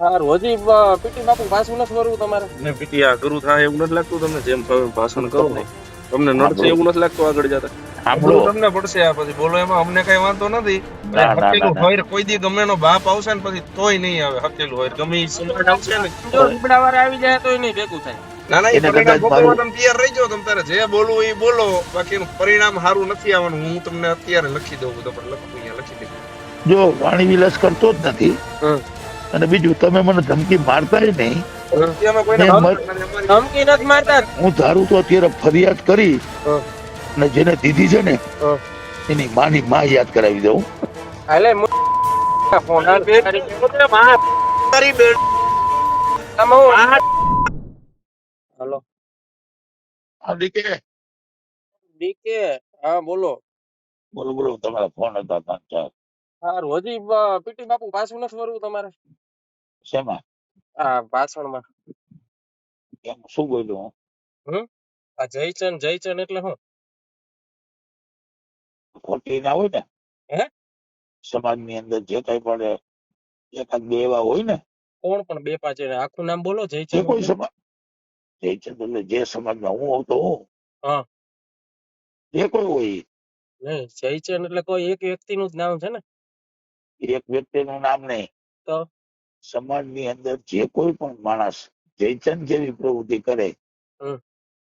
સારું હજી પીટી બાપુ પાછું નથી વરવું તમારે? ને પીટી આ કરું થાય એવું નથી લાગતું તમને જેમ ભાષણ કરો ને તમને નડશે એવું નથી લાગતું આગળ જતા. સાંભળો તમને પડશે આ પછી બોલો એમાં અમને કઈ વાંધો નથી. ના, ના, હકેલું હોય કોઈ દી ગમે એનો બાપ આવશે ને પછી તોય નહીં આવે હકેલું હોય ગમે સમાજ આવશે ને. જો આવી જાય તોય નહીં ભેગું થાય. ના ના ઈ પરિણામ ભોગવવા તમે તૈયાર રહીજો તમે તારે જે બોલવું એ બોલો. બાકીનું પરિણામ સારું નથી આવવાનું. હું તમને અત્યારે લખી દઉં લખવું અહીંયા લખી દઉં જો વાણી વિલાસ કરતો જ નથી હમ. અને બીજું તમે મને ધમકી મારતા જ નહીં ધમકી નથી. મારતા. હું ધારું તો અત્યારે ફરિયાદ કરી અને જેને દીધી છે ને એની માની માં યાદ કરાવી દઉં. એટલે હાલ દીકે ડીકે. હા બોલો. બોલો બોલો તમારા ફોન હતા ત્રણ ચાર. સારું હજી પીટી બાપુ પાછું નથી વરવું તમારે? શેમાં? આ ભાષણમાં એમ શું બોલ્યું હું? આ જયચંદ જયચંદ એટલે શું ખોટી ના હોય ને? હે? સમાજની અંદર જે કઈ પણ એકાદ બે એવા હોય ને? કોણ પણ બે પાંચ આખું નામ બોલો જયચંદ કોઈ? સમાજ જયચંદ એટલે જે સમાજમાં હું આવતો હું. હા. જે કોઈ હોય. નહીં જયચંદ એટલે કોઈ એક વ્યક્તિનું જ નામ છે ને? એક વ્યક્તિનું નામ નહીં. તો? સમાજની અંદર જે કોઈ પણ માણસ જયચંદ જેવી પ્રવૃત્તિ કરે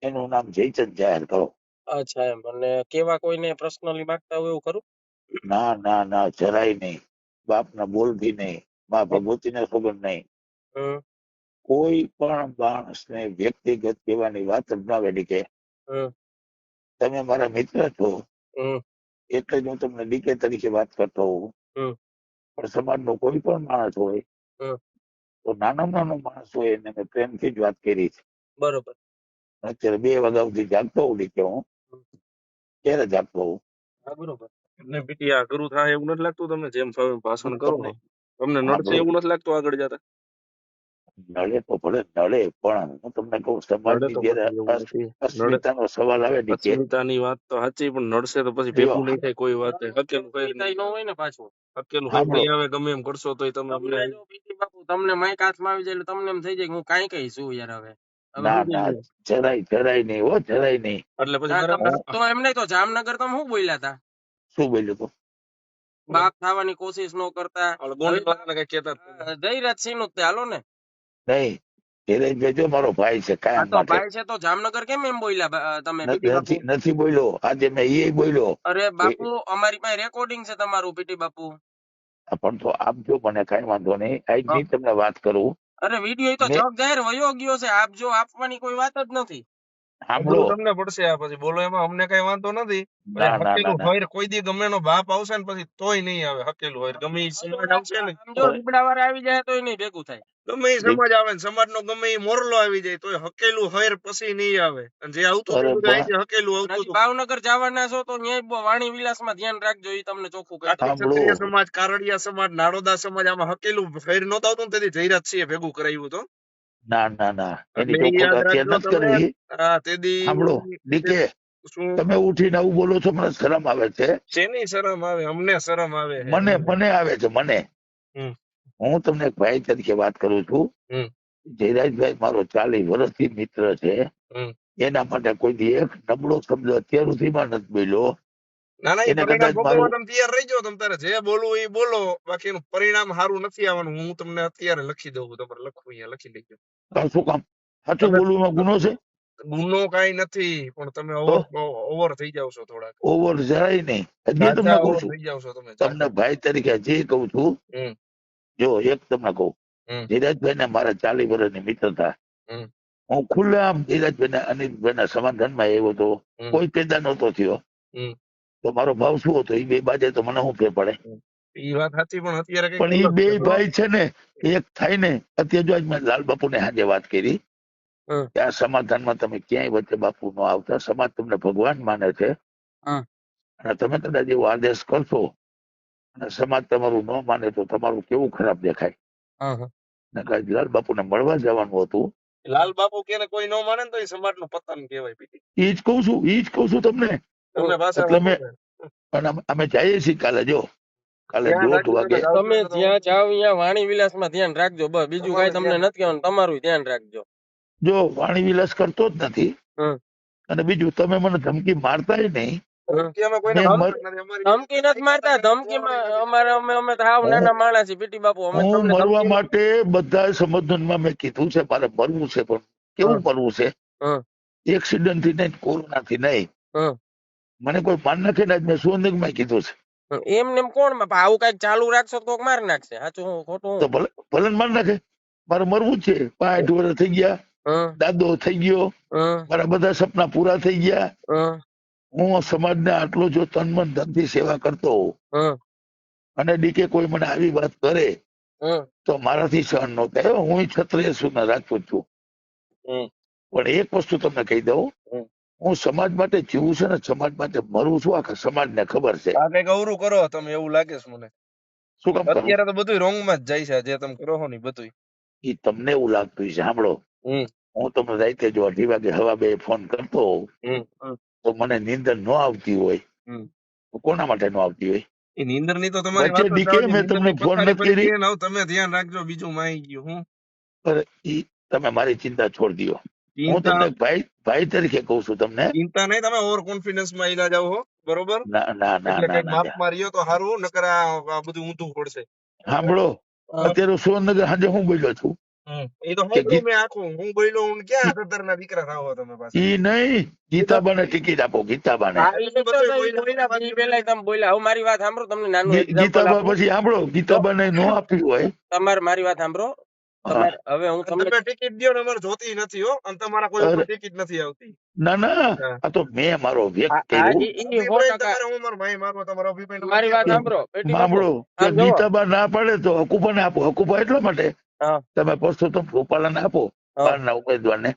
એનું નામ જયચંદ જાહેર કરો. અચ્છા એમ. અને કેવા કોઈને પર્સનલી માંગતા હોય એવું ખરું? ના ના ના જરાય નહીં. બાપના બોલથી નહીં. મા ભગવતીને ખબર નહીં. કોઈ પણ માણસને વ્યક્તિગત કહેવાની વાત જ ના વેડી કે તમે મારા મિત્ર છો. એટલે જ હું તમને ડીકે તરીકે વાત કરતો હોઉં. પણ સમાજનો કોઈ પણ માણસ હોય તો નાનામાં નાનો માણસ હોય એને મેં પ્રેમથી જ વાત કરી છે. બરોબર. અત્યારે બે વાગ્યા સુધી જાગતો હોઉં કે હું. ક્યારે જાગતો હોઉં? બરોબર. એમને પીટી આ કરું થાય એવું નથી લાગતું તમને? જેમ ભાષણ કરો ને. તમને નડશે એવું નથી લાગતું આગળ જતા? નડે તો ભલે નડે પણ હું તમને કહું સમાજની જયારે અસ્મિતાનો સવાલ આવે ને અસ્મિતાની વાત તો સાચી પણ નડશે તો પછી ભેગું નહીં થાય કોઈ વાત અકેલું કઈ કઈ ન હોય ને પાછું. અકેલું નહીં આવે ગમે એમ કરશો તોય તમે અમને તમને બાપુ માઈક હાથમાં આવી જાય એટલે તમને એમ થઈ જાય કે હું કાંઈ કઈ છું યાર હવે? હવે ના ના જરાય જરાય નહીં હો જરાય નહીં. એટલે પછી તો એમ નહીં તો જામનગર તમે શું બોલ્યા હતા શું બોલ્યું તું? બાપ થવાની કોશિશ ન કરતા. ઓલો ગોંડલ વાળાને કઈ કહેતા જયરાજ સિંહનું તે હાલો ને. નહીં ધીરજભાઈ જો મારો ભાઈ છે કાયમ તો ભાઈ છે તો જામનગર કેમ એમ બોલ્યા તમે નથી બોલ્યો. આજે મેં એ બોલ્યો. અરે બાપુ અમારી પાસે રેકોર્ડિંગ છે તમારું પીટી બાપુ. પણ તો આપજો મને કઈ વાંધો નહીં. આજની તમને વાત કરું. અરે વીડિયો તો જગ જાહેર વયો ગયો છે. આપજો આપવાની કોઈ વાત જ નથી. સાંભળો. તમને પડશે આ પછી. બોલો એમાં અમને કઈ વાંધો નથી. ના ના ના હકેલું હોય કોઈ દી ગમે એનો બાપ આવશે ને પછી તોય નહીં આવે. હકેલું હોય ગમે સમાજ આવશે ને. આવી જાય તોય નહીં ભેગું થાય. ગમે એ સમાજ આવે ને સમાજનો ગમે એ મોરલો આવી જાય તો હકેલું હોય પછી નહીં આવે. અને જે આવતું હકેલું આવતું ભાવનગર જવાના છો તો ન્યાય વાણી વિલાસમાં ધ્યાન રાખજો એ તમને ચોખ્ખું. ક્ષત્રિય સમાજ કારડિયા સમાજ નાડોદા સમાજ આમાં હકેલું ફેર નતું આવતું તેથી જયરાજ સિંહ ભેગું કરાવ્યું તો ના ના ના. એની ચોખ્ખું કરવી. હા તેથી સાંભળો. ડીકે શું? તમે ઉઠીને આવું બોલો છો મને શરમ આવે છે. શેની શરમ આવે? અમને શરમ આવે મને મને આવે છે મને. હમ. હું તમને એક ભાઈ તરીકે વાત કરું છું. જયરાજભાઈ મારો ચાલીસ વર્ષથી મિત્ર છે. એના માટે કોઈ દી એક નબળો શબ્દ અત્યાર સુધીમાં નથી બોલ્યો. જે ગુનો છે? ગુનો કાઈ નથી પણ તમે ઓવર થઈ જાવ છો થોડાક. ઓવર જરાય નહીં. તમને ભાઈ તરીકે હજી કઉ છું. જો એક તમને કહું. ધીરજભાઈ ને મારા ચાલીસ વર્ષની મિત્રતા હું ખુલ્લે આમ ધીરજભાઈ ને અનિલભાઈ ના સમાધાનમાં આવ્યો હતો. હમ. કોઈ પેદા નહોતો થયો. તો મારો ભાવ શું હતો? એ બે બાજે તો મને શું ફેર પડે? ઈ વાત સાચી પણ અત્યારે પણ એ બે ભાઈ છે ને એક થાય ને અત્યારે જો મેં લાલ બાપુ ને હાજે વાત કરી. કે આ સમાધાનમાં તમે ક્યાંય વચ્ચે બાપુ નો આવતા. સમાજ તમને ભગવાન માને છે. અને તમે કદાચ એવો આદેશ કરશો અને સમાજ તમારું ન માને તો તમારું કેવું ખરાબ દેખાય? હા, હા. ને કાંઈ લાલ બાપુને મળવા જવાનું હતું? લાલ બાપુ કે કોઈ ન માને તો એ સમાજનું પતન કહેવાય એ જ કહું છું ઈ જ કહું છું તમને. એટલે મેં- અમે- અમે જઈએ છીએ કાલે જો. કાલે દોઢ વાગે. તમે જાવ જ્યાં જાઓ ત્યાં વાણી વિલાસમાં ધ્યાન રાખજો બસ. બીજું કઈ તમને નથી કહેવાનું તમારું ધ્યાન રાખજો. જો વાણી વિલાસ કરતો જ નથી. અને બીજું તમે મને ધમકી મારતા નહીં. ધમકી અમે મારતા મર- નથી. અમારી ધમકી નથી મારતા. ધમકીમાં અમારે અમે અમે હાવ નાના માણસ છીએ પીટી બાપુ. અમે તમને મરવા માટે બધા સંબોધનમાં મેં કીધું છે મારે મરવું છે પણ કેવું મરવું છે? એક્સિડન્ટથી નહીં કોરોના થી નહીં મને કોઈ પાન નાખે ને મેં કીધું છે. એમ ને કોણ આવું કંઈક ચાલુ રાખશો તો કોક માર નાખશે. સાચું ખોટું તો ભલે ભલે નાખે. મારે મરવું જ છે. પાંઠ વર્ષ થઈ ગયા. દાદો થઈ ગયો. મારા બધા સપના પૂરા થઈ ગયા. હું સમાજને આટલો જો તન મન ધનથી સેવા કરતો અને ડીકે કોઈ મને આવી વાત કરે તો મારાથી સહન નો થાય. હું છત્રીય છું ને રાજપૂત છું. પણ એક વસ્તુ તમને કહી દઉં. હું સમાજ માટે જીવું છું ને સમાજ માટે મરું છું. આખા સમાજને ખબર છે. આ કઈ અવરું કરો તમે એવું લાગે છે મને. શું કામ અત્યારે તો બધું રોંગમાં જ જાય છે જે તમે કરો છો ને બધું ઈ તમને એવું લાગતું છે સાંભળો. હું તમને રાતે જો અઢી વાગે હવા બે ફોન કરતો. તો મને નીંદર ન આવતી હોય. તો કોના માટે ન આવતી હોય? એ નીંદરની તો તમારી ડીકે મેં તમને ફોન કરી. ને હવે તમે ધ્યાન રાખજો બીજું માઈ ગયું હું. પણ ઈ તમે મારી ચિંતા છોડી દો હું તમને ભાઈ ભાઈ તરીકે કહું છું તમને. ચિંતા નહીં તમે ઓવર કોન્ફિડન્સમાં ઈલા જાવ હો બરોબર ના ના ના એટલે માફ માર્યો તો હારું નકર આ બધું ઊંધું પડશે. સાંભળો. અત્યારે સુરેન્દ્રનગર હાજે હું બોલ્યો છું? એ તો હું ગીત- આખું હું બોલ્યો હું ક્યાં સત્તર દીકરા થાવ તમે પાછા ઈ નહીં ગીતાબાને ટિકિટ આપો ગીતાબાને તમે બોલ્યા હવે મારી વાત સાંભળો તમને નાનું ગીતાબા પછી સાંભળો ગીતાબાને નો આપ્યું હોય તમારે મારી વાત સાંભળો હવે હું તમને ટિકિટ દો ને અમારે જોતી નથી હો અને તમારા કોઈ ટિકિટ નથી આવતી ના ના આ તો મેં મારો મારો ભાઈ મારો તમારો અભિપ્રાય મારી વાત સાંભળો સાંભળો. ગીતાબા ના પાડે તો હકુપાને આપો હકુબા એટલા માટે. તમે પુરુષોત્તમ ગોપાલન આપો. બાર બહારના ઉમેદવારને.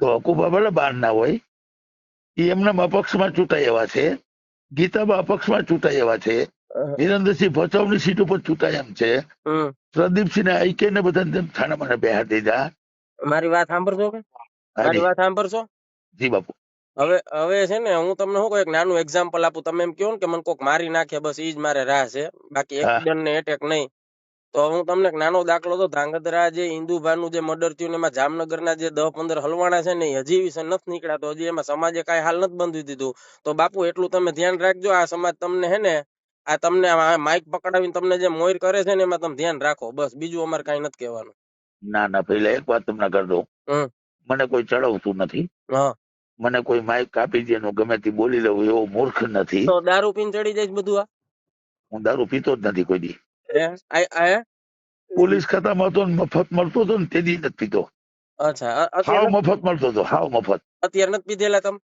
તો હકુભા ભલે બહાર ના હોય. એ એમના અપક્ષમાં ચૂંટાઈ એવા છે. ગીતાબા અપક્ષમાં ચૂંટાઈ એવા છે. વિરેન્દ્રસિંહ ભચાઉની સીટ ઉપર ચૂંટાય એમ છે. પ્રદીપસિંહ ને આઈકે ને બધાને થાણામાં બેહાર દીધા મારી વાત સાંભળશો કે? મારી વાત સાંભળશો? જી બાપુ. હવે હવે છે ને હું તમને શું એક નાનું એક્ઝામ્પલ આપું. તમે એમ કહો ને કે મને કોક મારી નાખે બસ ઈ જ મારે રાહ છે. બાકી. એક્સિડન્ટ ને એટેક નહીં. તો હું તમને એક નાનો દાખલો તો ધ્રાંગધ્રા જે ઇન્દુભાનું જે મર્ડર થયું ને એમાં જામનગરના જે દસ પંદર હલવાણા છે ને હજી વિશે નથી નીકળ્યા તો હજી એમાં સમાજે કાંઈ હાલ નથી બંધી દીધું તો. બાપુ એટલું તમે ધ્યાન રાખજો આ સમાજ તમને હે ને આ તમને માઇક પકડાવીને તમને જે મોર કરે છે ને એમાં તમે ધ્યાન રાખો. બસ બીજું અમારે કાંઈ નથી કહેવાનું. ના ના પેલા એક વાત તમને કરી દઉં. મને કોઈ ચડાવતું નથી. મને કોઈ માઇક કાપી દે ગમે તે બોલી લઉં એવો મૂર્ખ નથી. તો દારૂ પીને ચડી જાય બધું આ? હું દારૂ પીતો જ નથી કોઈ દી? પોલીસ ખાતામાં હતો મફત મળતો હતો ને તે દી નથી પીધો. અચ્છા હાવ મફત મળતો હતો હાવ મફત. અત્યારે નથી પીધેલા તમે?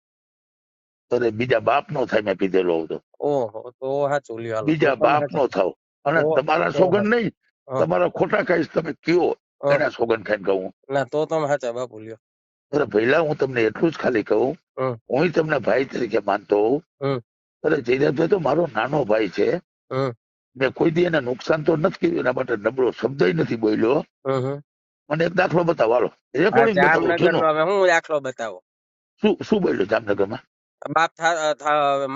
અરે બીજા બાપ નો થાય મેં પીધેલો હતો. ઓહો તો સાચું લ્યો બીજા બાપ નો થાવ. અને તમારા સોગન નહીં હા. તમારા ખોટા કઈશ તમે કયો એના સોગન ખાઈને કહું? ના તો તમે સાચા બાપુ લ્યો. અરે પહેલા હું તમને એટલું જ ખાલી કહું હું. તમને ભાઈ તરીકે માનતો. અરે જયરાજભાઈ તો મારો નાનો ભાઈ છે. મેં કોઈ દી એને નુકસાન તો નથી કર્યું એના માટે નબળો શબ્દ નથી બોલ્યો. મને એક દાખલો બતાવો હાલો. રેકોર્ડિંગ બતાવો હું દાખલો બતાવો? શું શું બોલ્યો જામનગરમાં? બાપ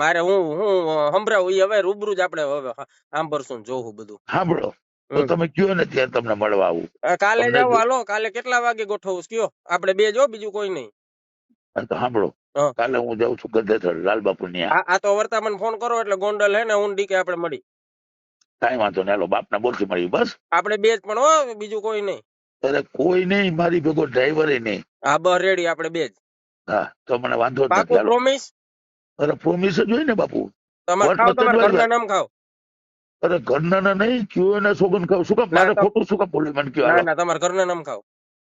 મારે હું હું સંભળાવું એ હવે રૂબરૂ જ આપણે હવે સાંભળશું જોવું બધું. સાંભળો. તો તમે કયો ને ત્યાં તમને મળવા આવું? કાલે જાવ હાલો કાલે કેટલા વાગે ગોઠવું કયો? આપણે બે જો બીજું કોઈ નહીં. તો સાંભળો. કાલે હું જાઉં છું ગધેથર લાલબાપુ ની આ તો વર્તા મને ફોન કરો એટલે ગોંડલ હે ને હું કે આપણે મળી. કાંઈ વાંધો નહીં હાલો બાપના બોલથી મળી બસ. આપણે બે જ પણ હો બીજું કોઈ નહીં. અરે કોઈ નહીં મારી ભેગો ડ્રાઈવર નહીં. હા બસ રેડી આપણે બે જ. હા તો મને વાંધો જ નથી પ્રોમિસ અરે પ્રોમિસ જ હોય ને બાપુ. તમારે ખાવ તમારા ઘરના નામ ખાવ. અરે ઘરના ના નહીં કયો સોગન ખાવ. શું કામ મારે ખોટું શું કામ બોલ્યું મને કયો ના ના તમારા ઘરના નામ ખાવ.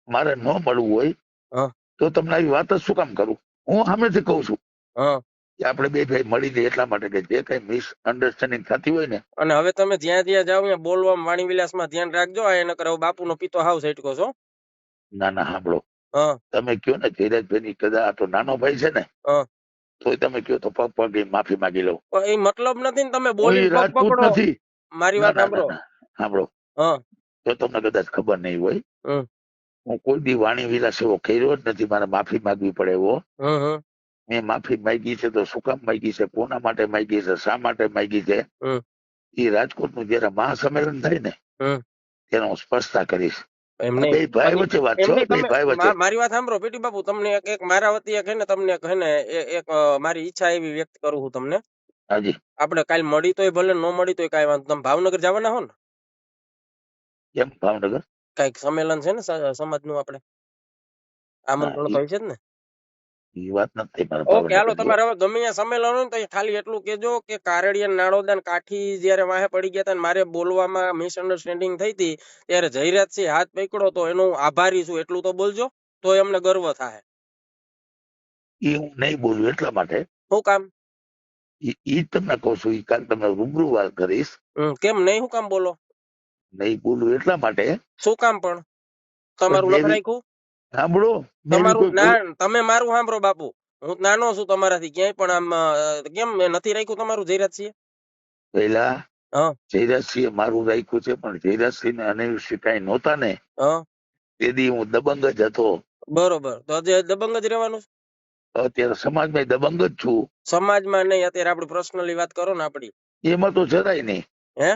મારે ન મળવું હોય હા. તો તમને આવી વાત જ શું કામ કરું? હું સામેથી કહું છું. હા. આપણે બે ભાઈ મળી જઈએ એટલા માટે કે જે કઈ મિસ અન્ડરસ્ટેન્ડિંગ થતી હોય ને. અને હવે તમે જ્યાં જ્યાં જાવ ત્યાં બોલવા વાણી વિલાસમાં ધ્યાન રાખજો. આ એને કરે બાપુનો પિતો હાવ સેટકો છો ના ના સાંભળો. તમે કયો ને ધીરજભાઈ ની કદા આ તો નાનો ભાઈ છે ને તો તમે કયો તો પગ પગ માફી માંગી લઉં પણ એ મતલબ નથી ને તમે બોલી રાજપૂત પકડો. નથી. મારી વાત સાંભળો. સાંભળો. તો તમને કદાચ ખબર નહીં હોય. હું કોઈ દી વાણી વિલાસ એવો કર્યો જ નથી. મારે માફી માંગવી પડે એવો. મેં માફી માંગી છે તો શું કામ માંગી છે? કોના માટે માંગી છે? શા માટે માંગી છે. એ રાજકોટનું જયારે મહાસંમેલન થાય ને તેનો સ્પષ્ટતા કરીશ. ભાઈ વચ્ચે વાત છે ભાઈ વચ્ચે. મારી વાત સાંભળો પેટી બાપુ તમને એક એક મારા વતી એક ને તમને કહે ને એક મારી ઈચ્છા એવી વ્યક્ત કરું હું તમને. હાજી. આપણે કાલ મળી તોય ભલે ન મળી તોય કઈ વાંધો. તમે ભાવનગર જવાના હો ને? કેમ ભાવનગર? કંઈક સંમેલન છે ને સમાજ સમાજનું આપણે? આમંત્રણ તો છે જ ને. એ વાત નથી ઓકે હાલો તમારે હવે ગમે ત્યાં સંમેલન હોય ને તો ખાલી એટલું કેજો કે કારડિયા નાળોદાન કાઠી જયારે વાહે પડી ગયા હતા મારે બોલવામાં મિસઅન્ડરસ્ટેન્ડિંગ થઈ હતી ત્યારે જયરાજસિંહ હાથ પકડો તો એનો હું આભારી છું એટલું તો બોલજો તો એમને ગર્વ થાય. એ હું નહીં બોલું એટલા માટે? શું કામ? એ તમને કહું છું એ કાલ તમને રૂબરૂ વાત કરીશ. કેમ નહીં શું કામ બોલો? નહીં બોલું એટલા માટે? શું કામ પણ? તમારું લખ રાખ્યું સાંભળો તમારું ના તમે મારું સાંભળો બાપુ. હું નાનો છું તમારાથી ક્યાંય પણ આમ કેમ નથી રાખ્યું તમારું જયરાજસિંહ? પેલા. જયરાજસિંહે મારું રાખ્યું છે પણ જયરાજસિંહ ને અનિરુદ્ધ કઈ નહોતા ને. તેથી હું દબંગ જ હતો. બરોબર. તો દબંગ જ રહેવાનું અત્યારે અત્યારે સમાજમાં દબંગ જ છું. સમાજમાં નહીં અત્યારે આપણે પર્સનલી વાત કરો ને આપડી એમાં તો જરાય નહીં. હે?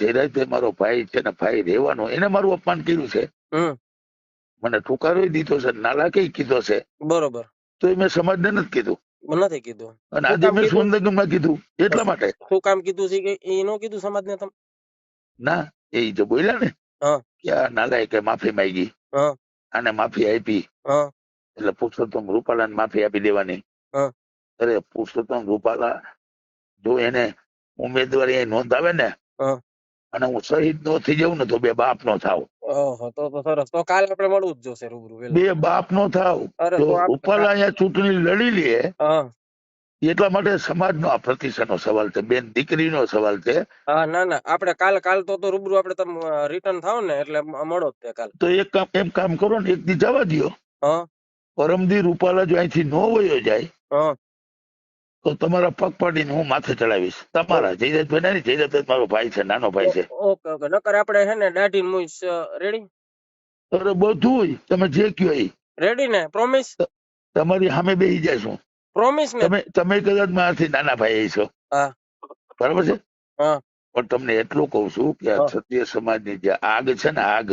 જયરાજભાઈ મારો ભાઈ છે ને ભાઈ રહેવાનો એને મારું અપમાન કર્યું છે. મને ટુકારો દીધો છે નાલાકી કીધો છે. બરોબર. તો એ મેં સમાજને નથી કીધું. નથી કીધું. અને આજે મેં કીધું? સુંદરગમમાં કીધું એટલા માટે. શું કામ કીધું છે કે એનો નો કીધું સમાજને તમે? ના એ જે બોલ્યા ને કે આ નાલાયકે માફી માંગી. આને માફી આપી. એટલે પુરુષોત્તમ રૂપાલાને માફી આપી દેવાની. અરે પુરુષોત્તમ રૂપાલા જો એને ઉમેદવારી નોંધાવે ને. અને હું શહીદ નો થઈ જાઉં ને તો બે બાપ નો થાવ. તો તો સરસ. તો કાલ આપણે મળવું જ જોશે રૂબરૂ બે બાપ નો થાવ. તો ઉપર અહીંયા ચૂંટણી લડી લે. હા. એટલા માટે સમાજનો આ પ્રતિષ્ઠાનો સવાલ છે. બેન દીકરીનો સવાલ છે. હા ના ના. આપણે કાલ કાલ તો તો રૂબરૂ આપણે તમે રિટર્ન થાવ ને એટલે મળો જ તે કાલ. તો એક કામ એમ કામ કરો ને એક દી જવા દો હા. પરમદી રૂપાલા જો અહીંથી નો વયો જાય હા. તો તમારા પગ પાડીને હું માથે ચડાવીશ. તમારા જયરાજભાઈ ના જયરાજભાઈ મારો ભાઈ છે નાનો ભાઈ છે. ઓકે ઓકે નકર આપણે હે ને દાઢી મુઈશ રેડી? અરે બધું તમે જે કયો એ. રેડી ને પ્રોમિસ તમારી સામે બેસી જશું પ્રોમિસ ને? તમે તમે કદાચ મારાથી નાના ભાઈ છો હા. બરાબર છે? હા. પણ તમને એટલું કહું છું કે આ. ક્ષત્રિય સમાજની જે આગ છે ને આગ.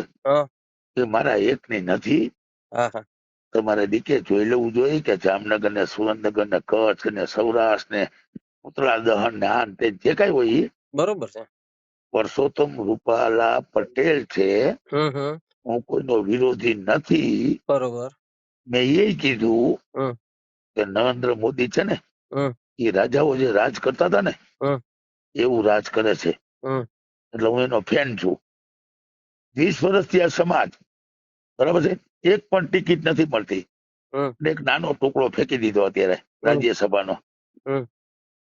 એ મારા એકની નથી. હા હા. તમારે દીકે જોઈ લેવું જોઈએ કે જામનગર ને સુરેન્દ્રનગર ને કચ્છ ને સૌરાષ્ટ્ર ને ઉત્તરા દહન ને આન તે જે કઈ હોય બરોબર છે. પરસોત્તમ રૂપાલા પટેલ છે. હું કોઈનો વિરોધી નથી. બરોબર. મેં એ કીધું કે નરેન્દ્ર મોદી છે ને એ રાજાઓ જે રાજ કરતા હતા ને એવું રાજ કરે છે. એટલે હું એનો ફેન છું. વીસ વર્ષથી આ સમાજ. બરાબર છે? એક પણ ટિકિટ નથી મળતી. એક નાનો ટુકડો ફેંકી દીધો અત્યારે રાજ્યસભાનો.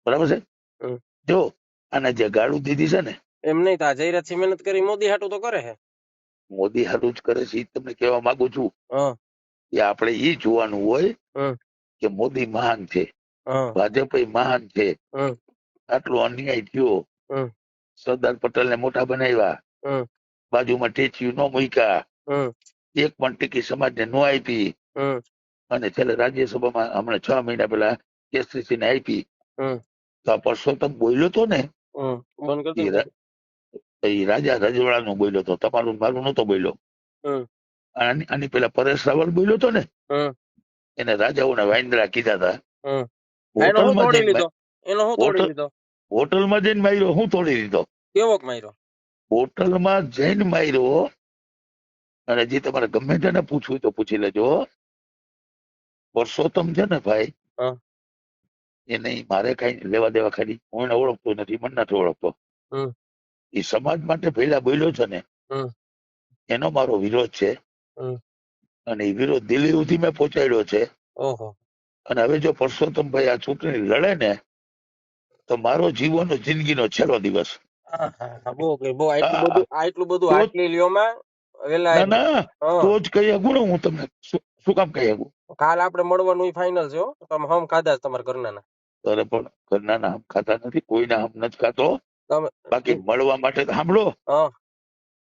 બરાબર છે? જો અને જે ગાડું દીધી છે ને એમ નહીં તો જયરાજસિંહ મહેનત કરી મોદી હાટું તો કરે છે મોદી હારું જ કરે છે તમને કહેવા માંગુ છું. કે આપણે એ જોવાનું હોય કે મોદી મહાન છે. ભાજપ મહાન છે. આટલો અન્યાય થયો. સરદાર પટેલ ને મોટા બનાવ્યા બાજુમાં ટેચ્યુ ન મૂક્યા. એક પણ ટિકિટ સમાજને ન આપી. અને છેલ્લે રાજ્યસભામાં હમણાં છ મહિના પેલા કેસરીસિંહ ને આપી તો આ પરસોત્તમ બોલ્યો તો ને? હમ. બંધ કરી એ દો રા- એ બોલ્યો તો. તમારું ને મારું નતો બોલ્યો. આની પેલા પરેશ રાવલ બોલ્યો તો ને. એને રાજાઓને વાઇન્દ્રા કીધા હતા હોટલમાં જઈને માર્યો હું તોડી દીધો કેવોક માર્યો? હોટલમાં જઈને માર્યો અને જે તમારે ગમે તેને પૂછવું તો પૂછી લેજો પરસોત્તમ છે ને ભાઈ. એ નહીં મારે કઈ લેવા દેવા ખાલી હું એને ઓળખતો નથી મને નથી ઓળખતો. એ સમાજ માટે પેલા બોલ્યો છે ને એનો મારો વિરોધ છે. અને એ વિરોધ દિલ્હી સુધી મેં પહોંચાડ્યો છે. અને હવે જો પરસોત્તમભાઈ આ ચૂંટણી લડે ને તો મારો જીવનનો જિંદગીનો છેલ્લો દિવસ. બહુ બહુ આટલું બધું આટલું લ્યોમાં વેલા ના ના તો જ કહી શકું ને હું તમને શું શું કામ કહી શકું કાલ આપણે મળવાનું ફાઇનલ છે તમે હમ ખાધા તમારા ઘરના અરે પણ ઘરના ના હમ ખાતા નથી કોઈના હમ નથી ખાતો. બાકી મળવા માટે સાંભળો.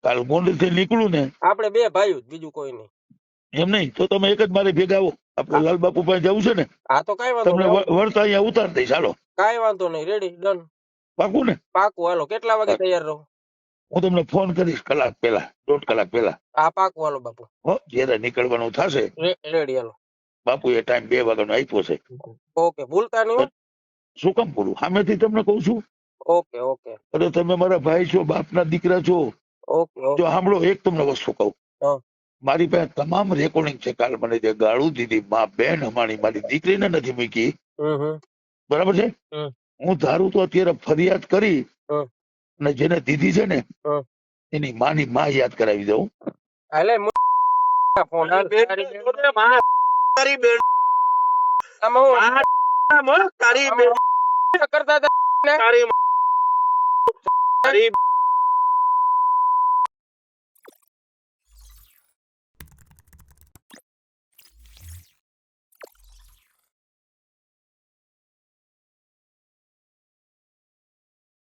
કાલ ગોંડલથી નીકળું ને. આપણે બે ભાઈ બીજું કોઈ નહીં. એમ નહીં તો તમે એક જ મારે ભેગા આવો. આપણે લાલબાપુ પાસે જવું છે ને. હા તો કઈ વાંધો તમને વળતા અહીંયા ઉતાર દઈશ ચાલો કઈ વાંધો નહીં રેડી ડન પાકું ને? પાકું હાલો કેટલા વાગે તૈયાર રહો? હું તમને ફોન કરીશ કલાક પહેલા દોઢ કલાક પહેલા. આ પાકું હાલો બાપુ. હો જયારે નીકળવાનું થશે રેડી હાલો. બાપુ એ ટાઈમ બે વાગ્યાનો આપ્યો છે. ઓકે ભૂલતા નહીં શું કામ બોલું સામેથી તમને કહું છું. Okay okay. અરે તમે મારા ભાઈ છો બાપના દીકરા છો. ઓકે જો સાંભળો એક તમને વસ્તુ કહું. મારી પાસે તમામ રેકોર્ડિંગ છે. કાલ મને જે ગાળું દીધી મા બેન અમારી મારી દીકરીને નથી મૂકી. બરાબર છે? હું ધારું તો અત્યારે ફરિયાદ કરી. અને જેને દીધી છે ને. એની માની માં યાદ કરાવી દઉં. એટલે ફોન તારી બેન- તારી કરતા તારી તારી